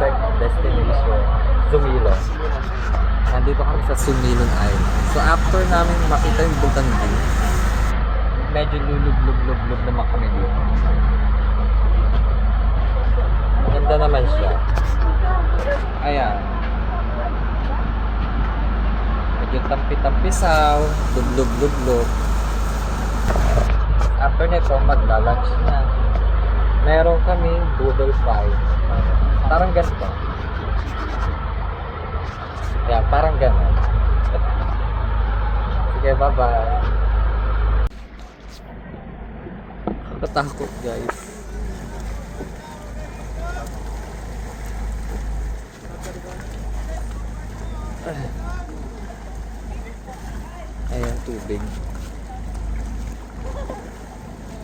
perfect destination, Sumilon. Nandito kami sa Sumilon Island. So after namin makita yung Bulkan View, medyo lulub-lub-lub-lub naman kami dito. Ganda naman siya. Ayan. Medyo tampi-tampisaw, lub-lub-lub-lub. After nito, magla-lunch na. Meron kami boodle pie. Parang ganito. Ayan, parang ganun. Sige, bye-bye. Nakatakot, guys. Ayan, tubig.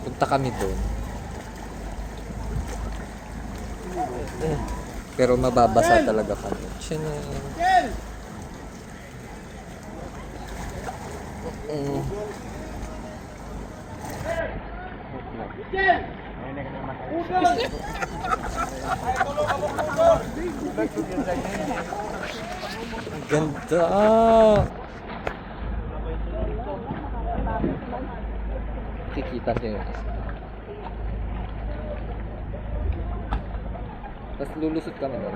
Punta kami doon. Pero mababasa talaga kami. Chineng. Mm. Ganda! Kikita niyo Tapos lulusot kami ng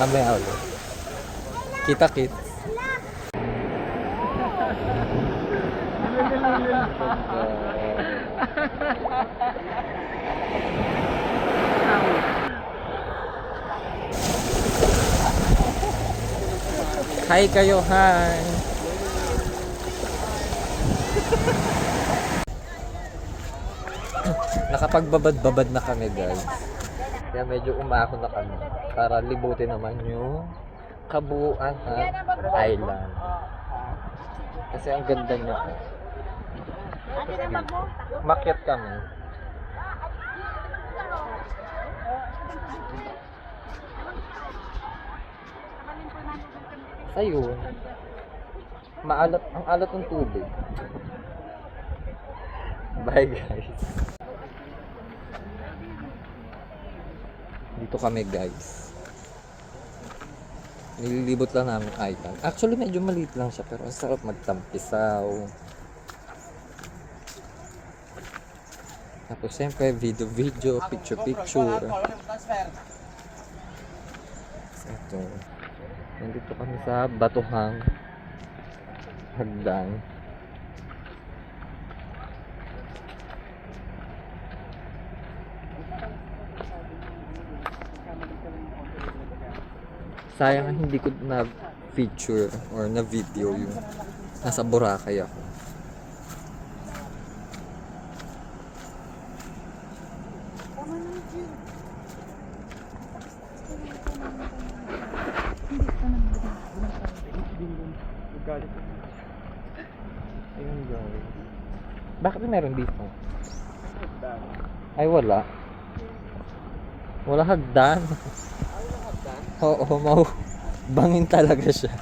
Mamaya ulit. Kita kit. Hi kayo, hi! Nakapagbabad-babad na kami guys. Kaya medyo umako na kami para libutin naman yung kabuuan ng island. Kasi ang ganda niya. Makyat kami. Ayun. Maalat, ang alat ng tubig. Bye guys. Dito kami guys. Nililibot lang namin island. Actually medyo maliit lang siya pero ang sarap magtampisaw. Tapos siyempre video video, picture picture. Ito. Nandito kami sa Batuhang Hagdan. Sayang hindi ko na feature or na video yung nasa Boracay ako. Ayun guys. Bakit meron dito? Ay wala. Wala hagdan. Oo, mau bangin talaga siya.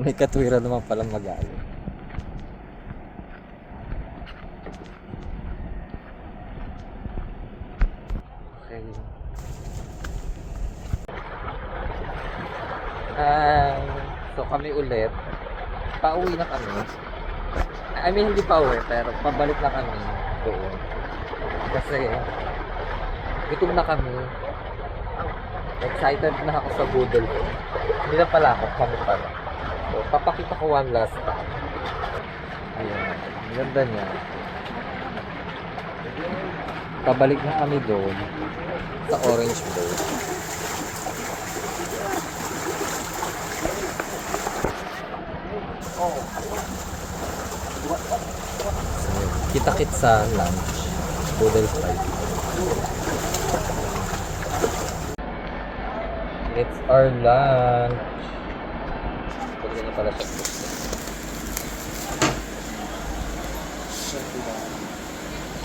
May katwira naman pala magali. Okay. Uh, so kami ulit. Pauwi na kami. I mean, hindi pa uwi, pero pabalik na kami doon. Kasi, gutom na kami. Excited na ako sa Boodle ko. Hindi na pala ako, kami pala. So, papakita ko one last time. Ayan, ganda niya. Pabalik na kami doon sa Orange Boat. So, kita-kit sa lunch. Boodle fry. It's our lunch. Pwede na pala siya.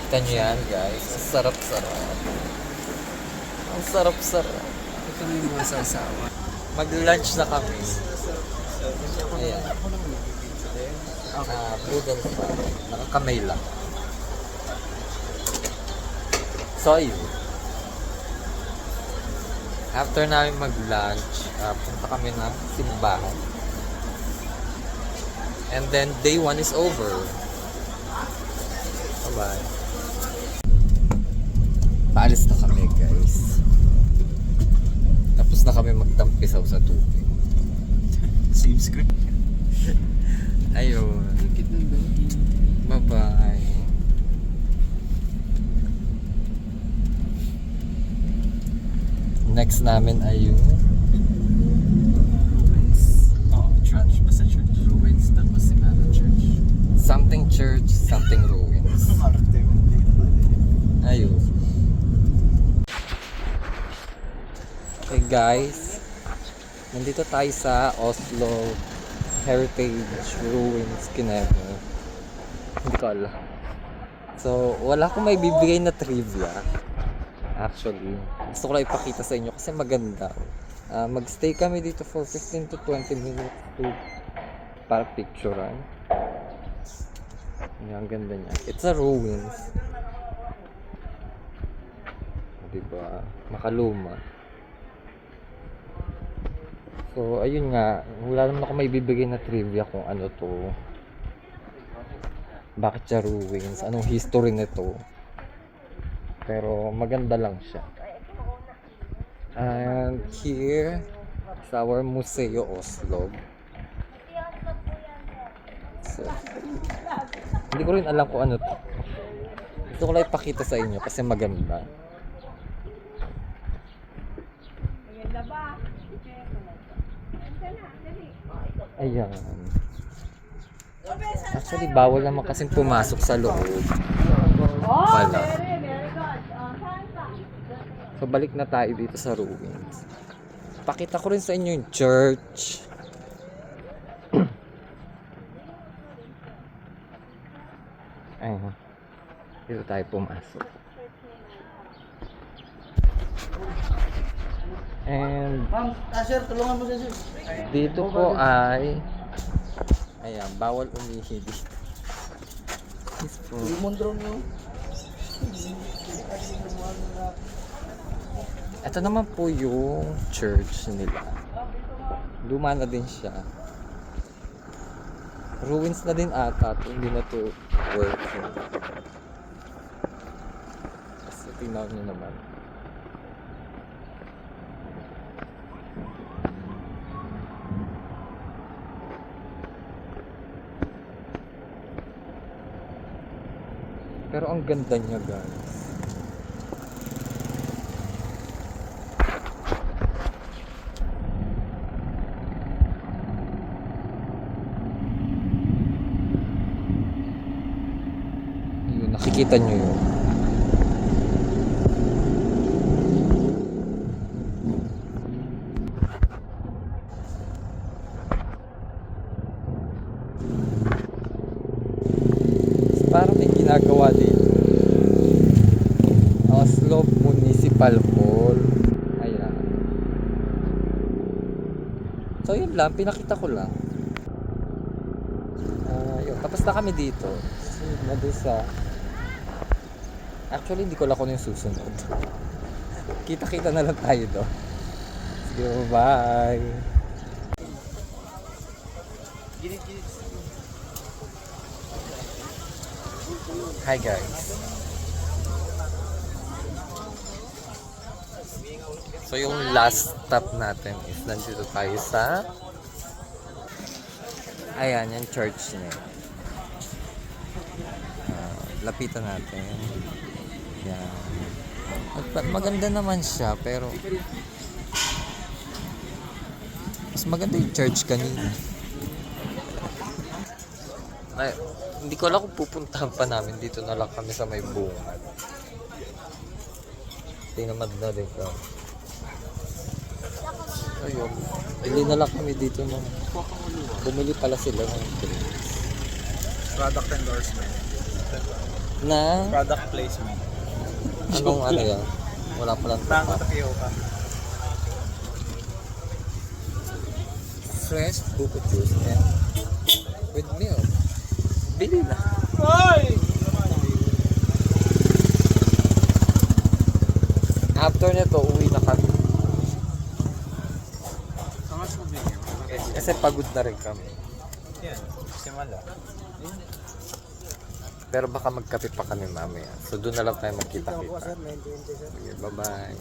Kita nyo yan, guys. Ang sarap-sarap. Ang sarap-sarap. Ito na yung mga sasawa. Mag-lunch na kami. Ayan. Ah, boodle fry. Nakakamay lang. So, ayun. After namin mag-lunch, ah, punta kami ng simbahan. And then, day one is over. Bye-bye. Paalis na kami, guys. Tapos na kami magtampisaw sa tubig. Same script. Ayun. Ang cute ng doggy. Bye-bye. Next namin ay yung. Oo, church. Basta church. Ruins tapos si Mara Church. something church, something ruins. Ayun. Okay guys, nandito tayo sa Oslo Heritage Ruins Kinevo. Hindi ko alam. So, wala akong may bibigay na trivia. Actually, gusto ko lang ipakita sa inyo kasi maganda. Ah, magstay kami dito for 15 to 20 minutes to para picturean. Ayan, ang ganda niya. It's a ruins. Diba? Makaluma. So, ayun nga. Wala naman ako may bibigay na trivia kung ano to. Bakit siya ruins? Anong history nito? Pero maganda lang siya. And here is our Museo Oslo. So, hindi ko rin alam kung ano to. Gusto ko lang ipakita sa inyo kasi maganda. Ayan. Actually, bawal naman kasing pumasok sa loob. Wala. So, balik na tayo dito sa ruins. Pakita ko rin sa inyo yung church. Ayun. Dito tayo pumasok. And Ma'am, ah, tulungan mo sir. dito po ay ayan, bawal umihi dito. Yes po. Yung... Ito naman po yung church nila. Luma na din siya. Ruins na din ata. at Hindi na to working. Kasi tingnan nyo naman. Pero ang ganda niya guys. Yun, nakikita nyo yun. Parang may ginagawa dito. Oslo Municipal Hall. Ayan. So yun lang, pinakita ko lang. Ah, yun, tapos na kami dito. Sunod na sa... Actually, hindi ko lang kung ano yung susunod. Kita-kita na lang tayo doon. Sige, bye! Hi guys. So yung last stop natin is nandito tayo sa Ayan, yung church niya. Ah, lapitan natin. Yan. Mag- Maganda naman siya, pero mas maganda yung church kanina. Ay, hindi ko alam kung pupuntahan pa namin. Dito na lang kami sa may bungad. Tinamad na din ka. Ayun. Bili na lang kami dito ng... Bumili pala sila ng drinks. Product endorsement. Na... Product placement. Anong ano yan? Wala palang tapioca. Fresh buko juice and with milk. Bili na. Ay! After nito, uwi na kami. Kasi pagod na rin kami. Yan. Simala. Pero baka magkape pa kami mamaya. So doon na lang tayo magkita-kita. Okay, bye-bye.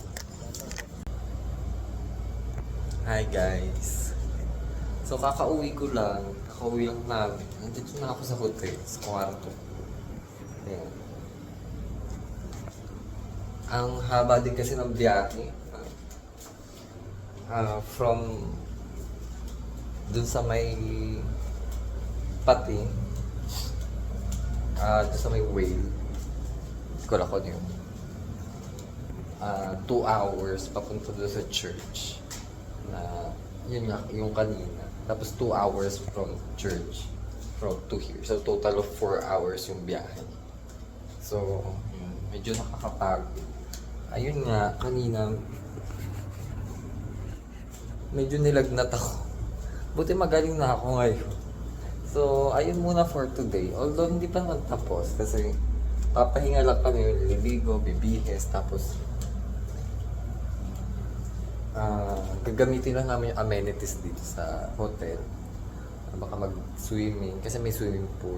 Hi guys. So kakauwi ko lang. Kakauwi lang namin. Nandito na ako sa hotel, sa kwarto. Ayan. Ang haba din kasi ng biyahe. Ah, from dun sa may pati dun sa may whale hindi ko ano yun ah two hours papunta doon sa church na yun nga yung kanina. Tapos two hours from church from to here. So total of four hours yung biyahe. So yun, medyo nakakapagod. Ayun nga kanina medyo nilagnat ako. Buti magaling na ako ngayon So, ayun muna for today. Although hindi pa naman tapos kasi papahinga lang kami, liligo, bibihis, tapos ah gagamitin lang namin yung amenities dito sa hotel. Baka mag-swimming, kasi may swimming pool.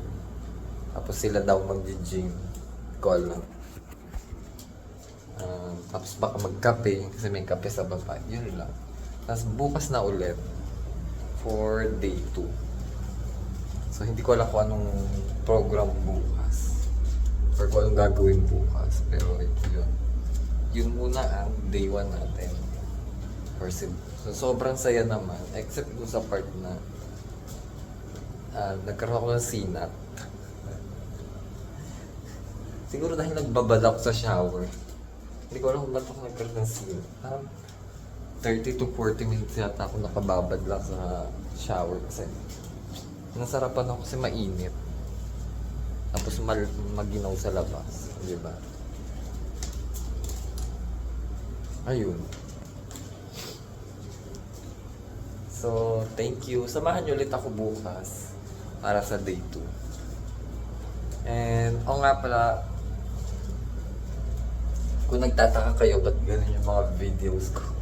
Tapos sila daw mag-gym. Call lang. Ah, tapos baka magkape, kasi may kape sa baba. Yun lang. Tapos bukas na ulit for day 2. So, hindi ko alam kung anong program bukas. Or kung anong gagawin bukas. Pero ito yun. Yun muna ang day 1 natin. For. So, sobrang saya naman. Except dun sa part na ah, nagkaroon ako ng sinat. Siguro dahil nagbabad ako sa shower. Hindi ko alam kung ba't ako nagkaroon ng sinat. Parang 30 to 40 minutes yata ako nakababad lang sa shower kasi nasarapan ako kasi mainit. Tapos mal maginaw sa labas, di ba? Ayun. So, thank you. Samahan niyo ulit ako bukas para sa day 2. And, o nga pala, kung nagtataka kayo, ba't ganun yung mga videos ko?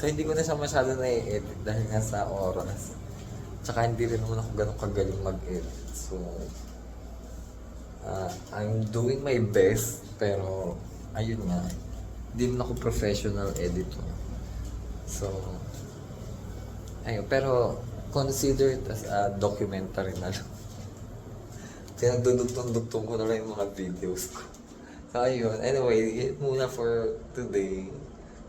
So, hindi ko na siya masyado na-edit dahil nga sa oras. Tsaka hindi rin naman ako ganun kagaling mag-edit. So, ah, I'm doing my best, pero ayun nga, hindi naman ako professional editor. So, ayun, pero consider it as a documentary na lang. Pinagdudugtong-dugtong ko na lang yung mga videos ko. So, ayun. Anyway, muna for today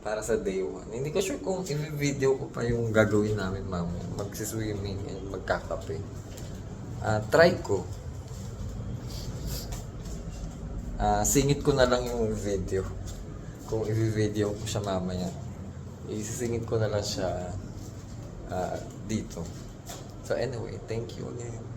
para sa day 1. Hindi ko sure kung i-video ko pa yung gagawin namin mamaya. Magsiswimming and magkakape. Ah, try ko. Ah, singit ko na lang yung video. Kung i-video ko siya mamaya. Isisingit ko na lang siya ah, dito. So anyway, thank you again.